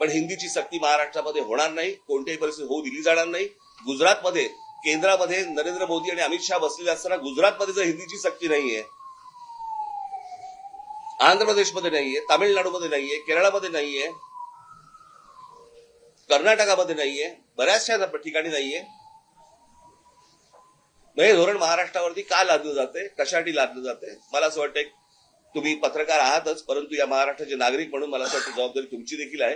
पण हिंदीची सक्ती महाराष्ट्रामध्ये होणार नाही कोणत्याही परिस्थितीत होऊ दिली जाणार नाही. गुजरातमध्ये केंद्रामध्ये नरेंद्र मोदी आणि अमित शहा बसलेले असताना गुजरातमध्ये जर हिंदीची सक्ती नाहीये आंध्र प्रदेशमध्ये नाहीये तामिळनाडूमध्ये नाहीये केरळामध्ये नाहीये कर्नाटकामध्ये नाहीये बऱ्याचशा ठिकाणी नाहीये हे धोरण महाराष्ट्रावरती का लादलं जाते कशासाठी लादलं जाते मला असं वाटतं तुम्ही पत्रकार आहातच परंतु या महाराष्ट्राचे नागरिक म्हणून मला असं वाटतं जबाबदारी तुमची देखील आहे.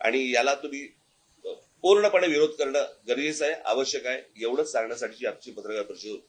आणि याला तुम्ही पूर्णपणे विरोध करणं गरजेचं आहे आवश्यक आहे एवढंच सांगण्यासाठी आमची पत्रकार परिषद होती.